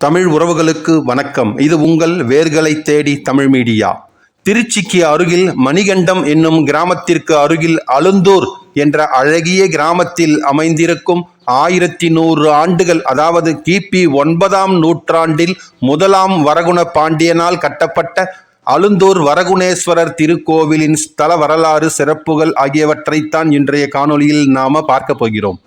தமிழ் உறவுகளுக்கு வணக்கம். இது உங்கள் வேர்களை தேடி தமிழ் மீடியா. திருச்சிக்கு அருகில் மணிகண்டம் என்னும் கிராமத்திற்கு அருகில் அழுந்தூர் என்ற அழகிய கிராமத்தில் அமைந்திருக்கும் ஆயிரத்தி நூறு ஆண்டுகள் அதாவது கிபி ஒன்பதாம் நூற்றாண்டில் முதலாம் வரகுண பாண்டியனால் கட்டப்பட்ட அழுந்தூர் வரகுணேஸ்வரர் திருக்கோவிலின் ஸ்தல வரலாறு சிறப்புகள் ஆகியவற்றைத்தான் இன்றைய காணொளியில் நாம பார்க்க போகிறோம்.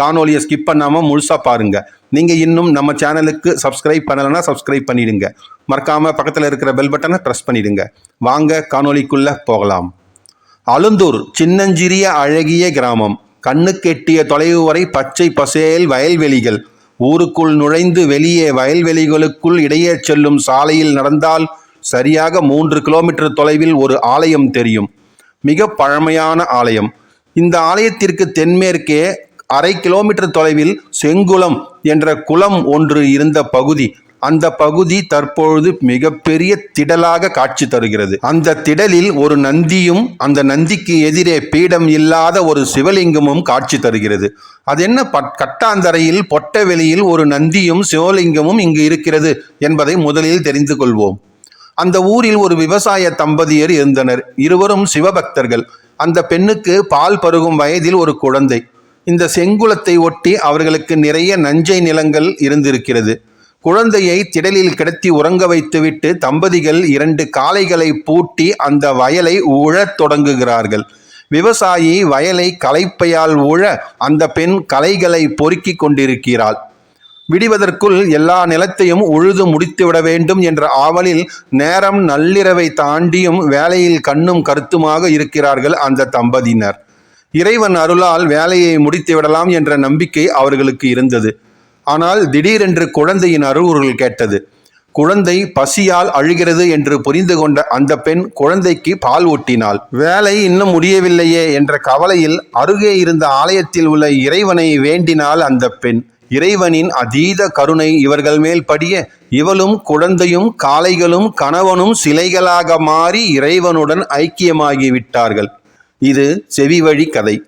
காணொலியை ஸ்கிப் பண்ணாமல் முழுசாக பாருங்கள் நீங்கள் இன்னும் நம்ம சேனலுக்கு சப்ஸ்கிரைப் பண்ணலைன்னா சப்ஸ்கிரைப் பண்ணிடுங்க. மறக்காமல் பக்கத்தில் இருக்கிற பெல் பட்டனை ப்ரெஸ் பண்ணிடுங்க. வாங்க காணொலிக்குள்ளே போகலாம். அலுந்தூர் சின்னஞ்சிறிய அழகிய கிராமம். கண்ணுக்கெட்டிய தொலைவு வரை பச்சை பசேல் வயல்வெளிகள். ஊருக்குள் நுழைந்து வெளியே வயல்வெளிகளுக்குள் இடையே செல்லும் சாலையில் நடந்தால் சரியாக மூன்று கிலோமீட்டர் தொலைவில் ஒரு ஆலயம் தெரியும். மிக பழமையான ஆலயம். இந்த ஆலயத்திற்கு தென்மேற்கே அரை கிலோமீட்டர் தொலைவில் செங்குளம் என்ற குளம் ஒன்று இருந்த பகுதி அந்த பகுதி தற்பொழுது மிகப்பெரிய திடலாக காட்சி தருகிறது. அந்த திடலில் ஒரு நந்தியும் அந்த நந்திக்கு எதிரே பீடம் இல்லாத ஒரு சிவலிங்கமும் காட்சி தருகிறது. அது என்ன பட்- கட்டாந்தரையில் பொட்ட வெளியில் ஒரு நந்தியும் சிவலிங்கமும் இங்கு இருக்கிறது என்பதை முதலில் தெரிந்து கொள்வோம். அந்த ஊரில் ஒரு விவசாய தம்பதியர் இருந்தனர். இருவரும் சிவபக்தர்கள். அந்த பெண்ணுக்கு பால் பருகும் வயதில் ஒரு குழந்தை. இந்த செங்குளத்தை ஒட்டி அவர்களுக்கு நிறைய நஞ்சை நிலங்கள் இருந்திருக்கிறது. குழந்தையை திடலில் கிடத்தி உறங்க வைத்துவிட்டு தம்பதிகள் இரண்டு காளைகளை பூட்டி அந்த வயலை உழத் தொடங்குகிறார்கள். விவசாயி வயலை களைப்பையால் உழ அந்த பெண் களைகளை பொறுக்கிக் கொண்டிருக்கிறாள். விடிவதற்குள் எல்லா நிலத்தையும் உழுது முடித்துவிட வேண்டும் என்ற ஆவலில் நேரம் நள்ளிரவை தாண்டியும் வேலையில் கண்ணும் கருத்துமாக இருக்கிறார்கள் அந்த தம்பதியினர். இறைவன் அருளால் வேலையை முடித்து விடலாம் என்ற நம்பிக்கை அவர்களுக்கு இருந்தது. ஆனால் திடீரென்று குழந்தையின் அருவுருள் கேட்டது. குழந்தை பசியால் அழுகிறது என்று புரிந்து கொண்ட அந்த பெண் குழந்தைக்கு பால் ஊட்டினாள். வேலை இன்னும் முடியவில்லையே என்ற கவலையில் அருகே இருந்த ஆலயத்தில் உள்ள இறைவனை வேண்டினாள் அந்த பெண். இறைவனின் அதீத கருணை இவர்கள் மேல் படிய இவளும் குழந்தையும் காளைகளும் கணவனும் சிலைகளாக மாறி இறைவனுடன் ஐக்கியமாகி விட்டார்கள். இது செவிவழி கதை.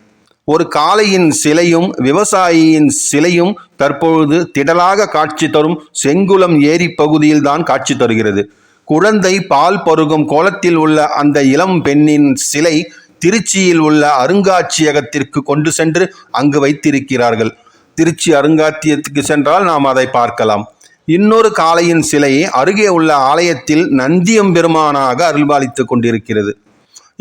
ஒரு காளையின் சிலையும் விவசாயியின் சிலையும் தற்பொழுது திடலாக காட்சி தரும் செங்குளம் ஏரி பகுதியில் தான் காட்சி தருகிறது. குழந்தை பால் பருகும் கோலத்தில் உள்ள அந்த இளம் பெண்ணின் சிலை திருச்சியில் உள்ள அருங்காட்சியகத்திற்கு கொண்டு சென்று அங்கு வைத்திருக்கிறார்கள். திருச்சி அருங்காட்சியகத்துக்கு சென்றால் நாம் அதை பார்க்கலாம். இன்னொரு காளையின் சிலையை அருகே உள்ள ஆலயத்தில் நந்தியம் பெருமானாக அருள்பாலித்துக் கொண்டிருக்கிறது.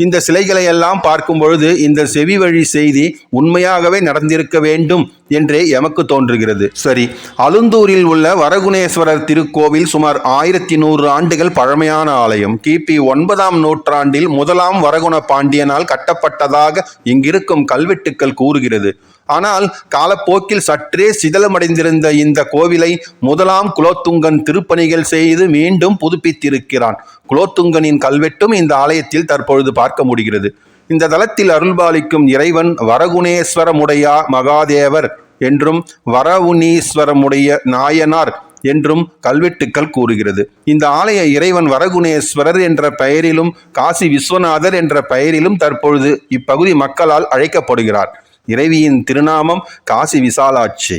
இந்த சிலைகளை எல்லாம் பார்க்கும் பொழுது இந்த செவி வழி செய்தி உண்மையாகவே நடந்திருக்க வேண்டும் என்றே எமக்கு தோன்றுகிறது. சரி அலுந்தூரில் உள்ள வரகுணேஸ்வரர் திருக்கோவில் சுமார் ஆயிரத்தி நூறு ஆண்டுகள் பழமையான ஆலயம். கிபி ஒன்பதாம் நூற்றாண்டில் முதலாம் வரகுண பாண்டியனால் கட்டப்பட்டதாக இங்கிருக்கும் கல்வெட்டுக்கள் கூறுகிறது. ஆனால் காலப்போக்கில் சற்றே சிதலமடைந்திருந்த இந்த கோவிலை முதலாம் குலோத்துங்கன் திருப்பணிகள் செய்து மீண்டும் புதுப்பித்திருக்கிறான். குலோத்துங்கனின் கல்வெட்டும் இந்த ஆலயத்தில் தற்பொழுது பார்க்க முடிகிறது. இந்த தலத்தில் அருள்பாலிக்கும் இறைவன் வரகுணேஸ்வரமுடையா மகாதேவர் என்றும் வரவுணீஸ்வரமுடைய நாயனார் என்றும் கல்வெட்டுக்கள் கூறுகிறது. இந்த ஆலய இறைவன் வரகுணேஸ்வரர் என்ற பெயரிலும் காசி விஸ்வநாதர் என்ற பெயரிலும் தற்பொழுது இப்பகுதி மக்களால் அழைக்கப்படுகிறார். இறைவியின் திருநாமம் காசி விசாலாட்சி.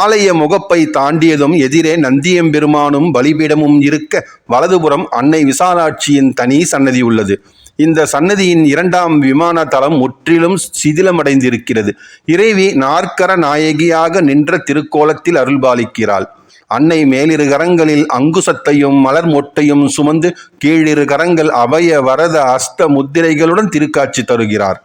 ஆலய முகப்பை தாண்டியதும் எதிரே நந்தியம்பெருமானும் பலிபீடமும் இருக்க வலதுபுறம் அன்னை விசாலாட்சியின் தனி சன்னதி உள்ளது. இந்த சன்னதியின் இரண்டாம் விமான தளம் முற்றிலும் சிதிலமடைந்திருக்கிறது. இறைவி நாற்கர நாயகியாக நின்ற திருக்கோலத்தில் அருள்பாலிக்கிறாள். அன்னை மேலிரு கரங்களில் அங்குசத்தையும் மலர் மொட்டையும் சுமந்து கீழிரு கரங்கள் அபய வரத அஸ்த முத்திரைகளுடன் திருக்காட்சி தருகிறார்.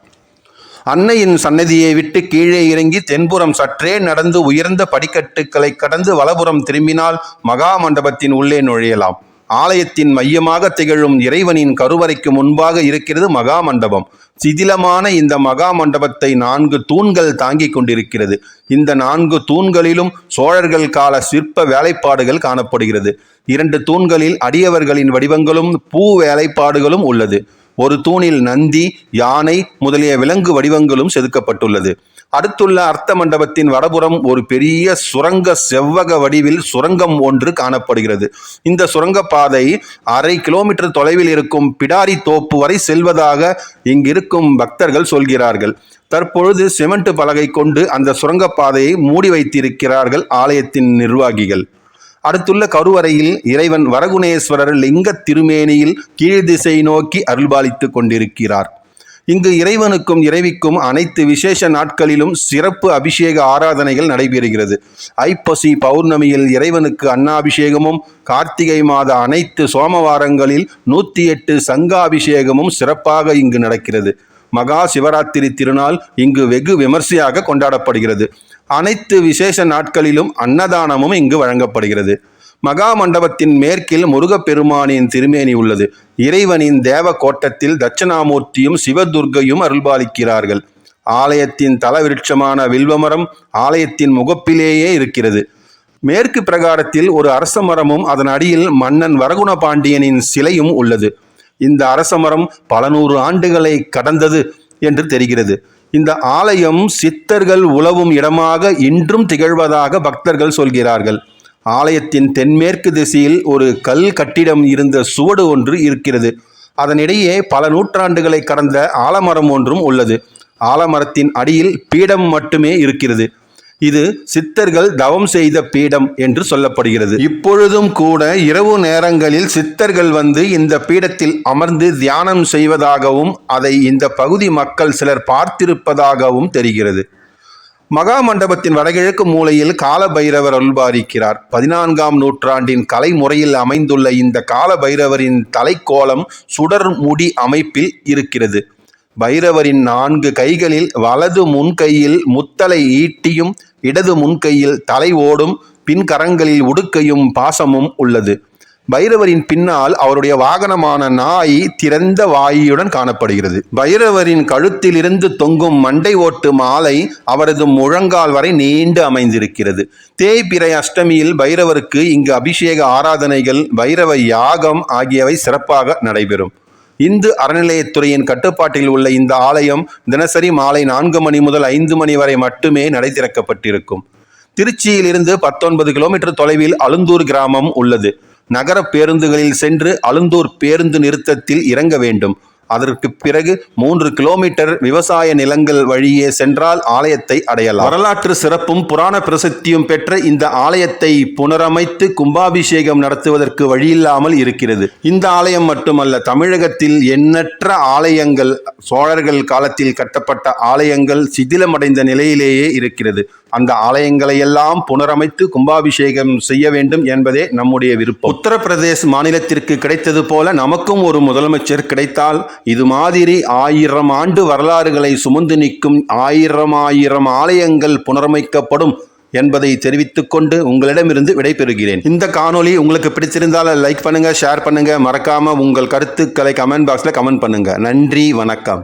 அன்னையின் சன்னதியை விட்டு கீழே இறங்கி தென்புறம் சற்றே நடந்து உயர்ந்த படிக்கட்டுகளை கடந்து வலபுறம் திரும்பினால் மகா மண்டபத்தின் உள்ளே நுழையலாம். ஆலயத்தின் மையமாக திகழும் இறைவனின் கருவறைக்கு முன்பாக இருக்கிறது மகா மண்டபம். சிதிலமான இந்த மகா மண்டபத்தை நான்கு தூண்கள் தாங்கிக் கொண்டிருக்கிறது. இந்த நான்கு தூண்களிலும் சோழர்கள் கால சிற்ப வேலைப்பாடுகள் காணப்படுகிறது. இரண்டு தூண்களில் அடியவர்களின் வடிவங்களும் பூ வேலைப்பாடுகளும் உள்ளது. ஒரு தூணில் நந்தி யானை முதலிய விலங்கு வடிவங்களும் செதுக்கப்பட்டுள்ளது. அடுத்துள்ள அர்த்த மண்டபத்தின் வடபுறம் ஒரு பெரிய சுரங்க செவ்வக வடிவில் சுரங்கம் ஒன்று காணப்படுகிறது. இந்த சுரங்கப்பாதை அரை கிலோமீட்டர் தொலைவில் இருக்கும் பிடாரி தோப்பு வரை செல்வதாக இங்கிருக்கும் பக்தர்கள் சொல்கிறார்கள். தற்பொழுது சிமெண்ட் பலகை கொண்டு அந்த சுரங்கப்பாதையை மூடி வைத்திருக்கிறார்கள் ஆலயத்தின் நிர்வாகிகள். அடுத்துள்ள கருவறையில் இறைவன் வரகுணேஸ்வரர் லிங்க திருமேனியில் கீழ் திசை நோக்கி அருள்பாலித்துக் கொண்டிருக்கிறார். இங்கு இறைவனுக்கும் இறைவிக்கும் அனைத்து விசேஷ நாட்களிலும் சிறப்பு அபிஷேக ஆராதனைகள் நடைபெறுகிறது. ஐப்பசி பௌர்ணமியில் இறைவனுக்கு அன்னாபிஷேகமும் கார்த்திகை மாத அனைத்து சோமவாரங்களில் நூற்றி எட்டு சங்காபிஷேகமும் சிறப்பாக இங்கு நடக்கிறது. மகா சிவராத்திரி திருநாள் இங்கு வெகு விமர்சையாக கொண்டாடப்படுகிறது. அனைத்து விசேஷ நாட்களிலும் அன்னதானமும் இங்கு வழங்கப்படுகிறது. மகா மண்டபத்தின் மேற்கில் முருகப்பெருமானின் திருமேனி உள்ளது. இறைவனின் தேவ கோட்டத்தில் தட்சணாமூர்த்தியும் சிவதுர்க்கையும் அருள்பாலிக்கிறார்கள். ஆலயத்தின் தலவிருட்சமான வில்வமரம் ஆலயத்தின் முகப்பிலேயே இருக்கிறது. மேற்கு பிரகாரத்தில் ஒரு அரச மரமும் அதன் அடியில் மன்னன் வரகுண பாண்டியனின் சிலையும் உள்ளது. இந்த அரச மரம் பல நூறு ஆண்டுகளை கடந்தது என்று தெரிகிறது. இந்த ஆலயம் சித்தர்கள் உழவும் இடமாக இன்றும் திகழ்வதாக பக்தர்கள் சொல்கிறார்கள். ஆலயத்தின் தென்மேற்கு திசையில் ஒரு கல் கட்டிடம் இருந்த சுவடு ஒன்று இருக்கிறது. அதனிடையே பல நூற்றாண்டுகளை கடந்த ஆலமரம் ஒன்றும் உள்ளது. ஆலமரத்தின் அடியில் பீடம் மட்டுமே இருக்கிறது. இது சித்தர்கள் தவம் செய்த பீடம் என்று சொல்லப்படுகிறது. இப்பொழுதும் கூட இரவு நேரங்களில் சித்தர்கள் வந்து இந்த பீடத்தில் அமர்ந்து தியானம் செய்வதாகவும் அதை இந்த பகுதி மக்கள் சிலர் பார்த்திருப்பதாகவும் தெரிகிறது. மகா மண்டபத்தின் வடகிழக்கு மூலையில் கால பைரவர் அருள்பாலிக்கிறார் பதினான்காம் நூற்றாண்டின் கலை முறையில் அமைந்துள்ள இந்த கால பைரவரின் தலைக்கோலம் சுடர் முடி அமைப்பில் இருக்கிறது. பைரவரின் நான்கு கைகளில் வலது முன்கையில் முத்தலை ஈட்டியும் இடது முன்கையில் தலை ஓடும் பின்கரங்களில் உடுக்கையும் பாசமும் உள்ளது. பைரவரின் பின்னால் அவருடைய வாகனமான நாய் திறந்த வாயுடன் காணப்படுகிறது. பைரவரின் கழுத்திலிருந்து தொங்கும் மண்டை ஓட்டு மாலை அவரது முழங்கால் வரை நீண்டு அமைந்திருக்கிறது. தேய்பிறை அஷ்டமியில் பைரவருக்கு இங்கு அபிஷேக ஆராதனைகள் பைரவ யாகம் ஆகியவை சிறப்பாக நடைபெறும். இந்து அறநிலையத்துறையின் கட்டுப்பாட்டில் உள்ள இந்த ஆலயம் தினசரி மாலை நான்கு மணி முதல் ஐந்து மணி வரை மட்டுமே நடை திறக்கப்பட்டிருக்கும். திருச்சியிலிருந்து பத்தொன்பது கிலோமீட்டர் தொலைவில் அழுந்தூர் கிராமம் உள்ளது. நகர பேருந்துகளில் சென்று அழுந்தூர் பேருந்து நிறுத்தத்தில் இறங்க வேண்டும். அதற்கு பிறகு மூன்று கிலோமீட்டர் விவசாய நிலங்கள் வழியே சென்றால் ஆலயத்தை அடையலாம். வரலாற்று சிறப்பும் புராண பிரசித்தியும் பெற்ற இந்த ஆலயத்தை புனரமைத்து கும்பாபிஷேகம் நடத்துவதற்கு வழியில்லாமல் இருக்கிறது. இந்த ஆலயம் மட்டுமல்ல தமிழகத்தில் எண்ணற்ற ஆலயங்கள் சோழர்கள் காலத்தில் கட்டப்பட்ட ஆலயங்கள் சிதிலமடைந்த நிலையிலேயே இருக்கிறது. அந்த ஆலயங்களை எல்லாம் புனரமைத்து கும்பாபிஷேகம் செய்ய வேண்டும் என்பதே நம்முடைய விருப்பம். உத்தரப்பிரதேச மாநிலத்திற்கு கிடைத்தது போல நமக்கும் ஒரு முதலமைச்சர் கிடைத்தால் இது மாதிரி ஆயிரம் ஆண்டு வரலாறுகளை சுமந்து நிற்கும் ஆயிரம் ஆயிரம் ஆலயங்கள் புனரமைக்கப்படும் என்பதை தெரிவித்துக் கொண்டு உங்களிடமிருந்து விடைபெறுகிறேன். இந்த காணொளி உங்களுக்கு பிடிச்சிருந்தால் லைக் பண்ணுங்க ஷேர் பண்ணுங்க. மறக்காம உங்கள் கருத்துக்களை கமெண்ட் பாக்ஸில் கமெண்ட் பண்ணுங்க. நன்றி வணக்கம்.